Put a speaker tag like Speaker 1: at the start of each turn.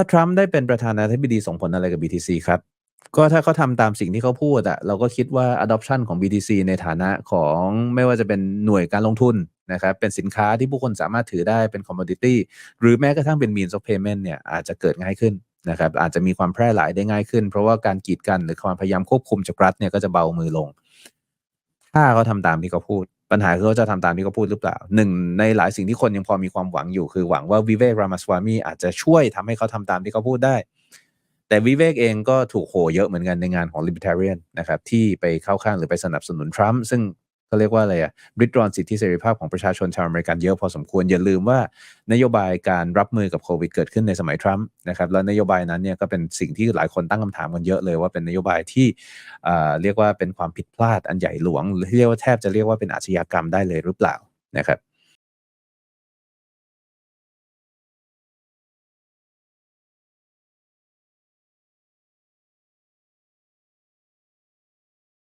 Speaker 1: ถ้าทรัมป์ได้เป็นประธานาธิบดีส่งผลอะไรกับ BTC ครับ ก็ถ้าเขาทำตามสิ่งที่เขาพูดอะเราก็คิดว่า adoption ของ BTC ในฐานะของไม่ว่าจะเป็นหน่วยการลงทุนนะครับเป็นสินค้าที่ผู้คนสามารถถือได้เป็น commodity หรือแม้กระทั่งเป็น means of payment เนี่ยอาจจะเกิดง่ายขึ้นนะครับอาจจะมีความแพร่หลายได้ง่ายขึ้น เพราะว่าการกีดกันหรือความพยายามควบคุมจากรัฐเนี่ยก็จะเบามือลง ถ้าเขาทำตามที่เขาพูด ปัญหาคือเขาจะทำตามที่เขาพูดหรือเปล่าหนึ่งในหลายสิ่งที่คนยังพอมีความหวังอยู่คือหวังว่าวิเวกรามาสวามีอาจจะช่วยทำให้เขาทำตามที่เขาพูดได้ แต่วิเวกเองก็ถูกโหเยอะเหมือนกันในงานของ libertarian นะครับที่ไปเข้าข้างหรือไปสนับสนุนทรัมป์ซึ่ง เขาเรียกว่าอะไรอะริดรอนสิทธิเสรีภาพของประชาชนชาวอเมริกันเยอะพอสมควร อย่าลืมว่านโยบายการรับมือกับโควิดเกิดขึ้นในสมัยทรัมป์นะครับแล้วนโยบายนั้นเนี่ยก็เป็นสิ่งที่หลายคนตั้งคำถามกันเยอะเลยว่าเป็นนโยบายที่อ่าเรียกว่าเป็นความผิดพลาดอันใหญ่หลวงเรียกว่าแทบจะเรียกว่าเป็นอาชญากรรมได้เลยหรือเปล่านะครับ